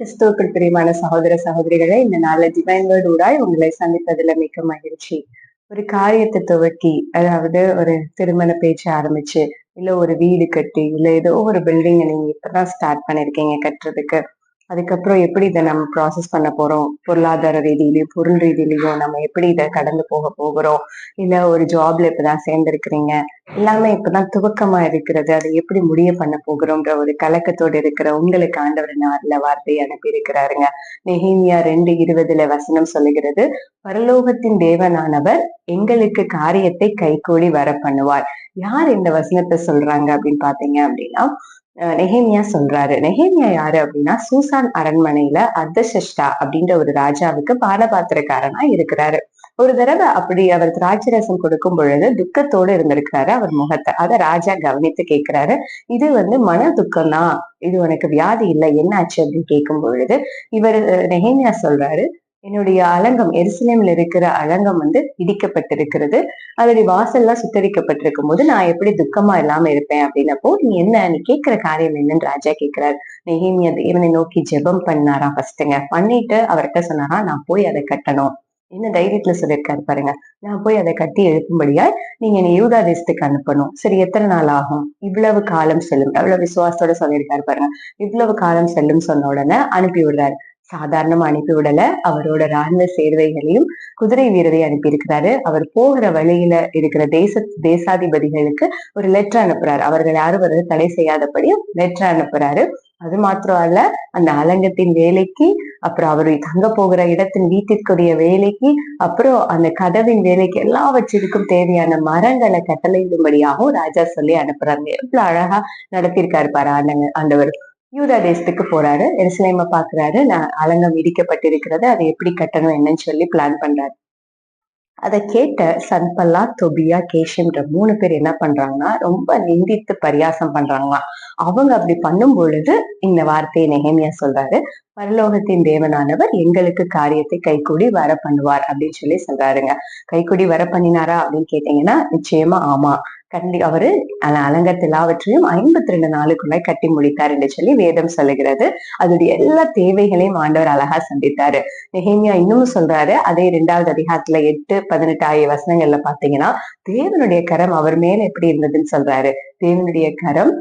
கிறிஸ்துவுக்குள் பிரியமான சகோதர சகோதரிகளை இந்த நாளில் டிவைன் வேர்டு ஊடாய் உங்களை சந்திப்பதில் மிக்க மகிழ்ச்சி. ஒரு காரியத்தை துவக்கி அதாவது ஒரு திருமண பேச்சு ஆரம்பிச்சு இல்ல ஒரு வீடு கட்டி இல்ல ஏதோ ஒரு பில்டிங்கை நீங்க இப்பதான் ஸ்டார்ட் பண்ணிருக்கீங்க கட்டுறதுக்கு. அதுக்கப்புறம் எப்படி இதை நம்ம ப்ராசஸ் பண்ண போறோம்? பொருளாதார ரீதியிலையும் பொருள் ரீதியிலையும் நம்ம எப்படி இதை கடந்து போக போகிறோம்? இல்ல ஒரு ஜாப்ல இப்பதான் சேர்ந்துருக்கிறீங்க. எல்லாமே இப்பதான் துவக்கமா இருக்கிறது. அதை எப்படி முடிய பண்ண போகிறோம்ன்ற ஒரு கலக்கத்தோடு இருக்கிற உங்களுக்கு ஆண்டவர் நாளில் வார்த்தையை அனுப்பி இருக்கிறாருங்க. நெஹீமியா ரெண்டு இருபதுல வசனம் சொல்லுகிறது பரலோகத்தின் தேவனானவர் எங்களுக்கு காரியத்தை கைகூடி வர பண்ணுவார் யார் இந்த வசனத்தை சொல்றாங்க அப்படின்னு பாத்தீங்க அப்படின்னா நெஹேமியா சொல்றாரு. நெஹேமியா யாரு அப்படின்னா சூசான் அரண்மனையில அர்த்தசஷ்டா அப்படின்ற ஒரு ராஜாவுக்கு பாலபாத்திரக்காரனா இருக்கிறாரு. ஒரு தடவை அப்படி அவர் திராட்சரசம் கொடுக்கும் பொழுது துக்கத்தோடு இருந்திருக்கிறாரு அவர் முகத்தை. அதை ராஜா கவனித்து கேட்கிறாரு இது வந்து மன துக்கம் தான் இது உனக்கு வியாதி இல்லை என்ன ஆச்சு அப்படின்னு கேட்கும் பொழுது இவர் நெஹேமியா சொல்றாரு என்னுடைய அலங்கம் எருசலேம்ல இருக்கிற அலங்கம் வந்து இடிக்கப்பட்டிருக்கிறது. அதனுடைய வாசல்லாம் சுத்தரிக்கப்பட்டிருக்கும் போது நான் எப்படி துக்கமா இல்லாம இருப்பேன் அப்படின்னப்போ நீ என்ன நீ கேட்கிற காரியம் என்னன்னு ராஜா கேட்கிறாரு. நெஹேமியா தேவனை நோக்கி ஜெபம் பண்ணாரா ஃபர்ஸ்ட்டுங்க பண்ணிட்டு அவர்கிட்ட சொன்னாரா நான் போய் அதை கட்டணும். என்ன தைரியத்துல சொல்லியிருக்காரு பாருங்க. நான் போய் அதை கட்டி எழுப்பும்படியா நீங்க என்னை யூதா தேசத்துக்கு அனுப்பணும். சரி எத்தனை நாள் ஆகும்? இவ்வளவு காலம் செல்லும். எவ்வளவு விசுவாசத்தோட சொல்லியிருக்காரு பாருங்க. இவ்வளவு காலம் செல்லும் சொன்ன உடனே அனுப்பி விடுறாரு. சாதாரணமா அனுப்பிவிடல அவரோட ராணுவ சேர்வைகளையும் குதிரை வீரரை அனுப்பியிருக்கிறாரு. அவர் போகிற வழியில இருக்கிற தேச தேசாதிபதிகளுக்கு ஒரு லெட்டர் அனுப்புறாரு. அவர்கள் யாரும் வருது தடை செய்யாதபடி லெட்டர் அனுப்புறாரு. அது மாத்திரம் அல்ல அந்த அலங்கத்தின் வேலைக்கு அப்புறம் அவர் தங்க போகிற இடத்தின் வீட்டிற்குரிய வேலைக்கு அப்புறம் அந்த கதவின் வேலைக்கு எல்லாவற்றிற்கும் தேவையான மரங்களை கட்டளையிடும்படியாகவும் ராஜா சொல்லி அனுப்புறாங்க எவ்வளவு அழகா நடத்தியிருக்காரு பாரு அந்த ஆண்டவர். யூதா தேசத்துக்கு போறாரு. எருசலேம பாக்குறாரு. நான் அலங்கம் இடிக்கப்பட்டிருக்கிறது அதை எப்படி கட்டணும் என்னன்னு சொல்லி பிளான் பண்றாரு. அதை கேட்ட சன்பல்லா தொபியா கேஷன்ற மூணு பேர் என்ன பண்றாங்கன்னா ரொம்ப நிந்தித்து பரியாசம் பண்றாங்களாம். அவங்க அப்படி பண்ணும் பொழுது இந்த வார்த்தையை நெகேமியா சொல்றாரு. பரலோகத்தின் தேவனானவர் எங்களுக்கு காரியத்தை கைக்கூடி வர பண்ணுவார் அப்படின்னு சொல்லி சொல்றாருங்க. கைக்கூடி வர பண்ணினாரா அப்படின்னு கேட்டீங்கன்னா நிச்சயமா ஆமா கண்டி அவரு அலங்கத்தில் எல்லாவற்றையும் ஐம்பத்தி ரெண்டு நாளுக்குள்ள கட்டி முடித்தார் என்று சொல்லி வேதம் சொல்லுகிறது. அதோடைய எல்லா தேவைகளையும் ஆண்டவர் அழகா சந்தித்தாரு. நெஹேமியா இன்னும் சொல்றாரு அதே ரெண்டாவது அதிகாரத்துல எட்டு பதினெட்டு ஆகிய வசனங்கள்ல பாத்தீங்கன்னா தேவனுடைய கரம் அவர் மேல எப்படி இருந்ததுன்னு சொல்றாரு. தேவனுடைய கரம்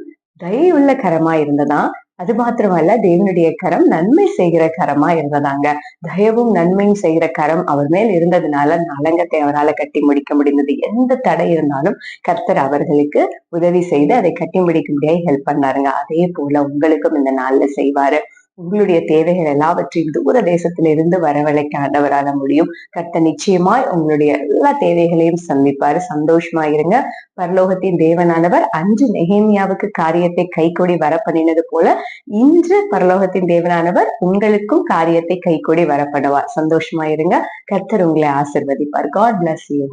தயவுள்ள கரமா இருந்ததா? அது மாத்திரமல்ல தேவனுடைய கரம் நன்மை செய்கிற கரமா இருந்ததாங்க தயவும் நன்மையும் செய்கிற கரம் அவர் மேல் இருந்ததுனால நலங்கத்தை அவரால் கட்டி முடிக்க முடிந்தது. எந்த தடை இருந்தாலும் கர்த்தர் அவர்களுக்கு உதவி செய்து அதை கட்டி முடிக்க முடியாது ஹெல்ப் பண்ணாருங்க. அதே போல உங்களுக்கும் இந்த நாள்ல செய்வாரு. உங்களுடைய தேவைகள் எல்லாவற்றையும் தூர தேசத்திலிருந்து வரவழைக்க ஆண்டவரால முடியும். கர்த்த நிச்சயமாய் உங்களுடைய எல்லா தேவைகளையும் சந்திப்பாரு. சந்தோஷமா இருங்க பரலோகத்தின் தேவனானவர் அன்று நெகேமியாவுக்கு காரியத்தை கைகொடி வர பண்ணினது போல இன்று பரலோகத்தின் தேவனானவர் உங்களுக்கும் காரியத்தை கைகொடி வரப்படுவார். சந்தோஷமா இருங்க கர்த்தர் உங்களை ஆசிர்வதிப்பார். God bless you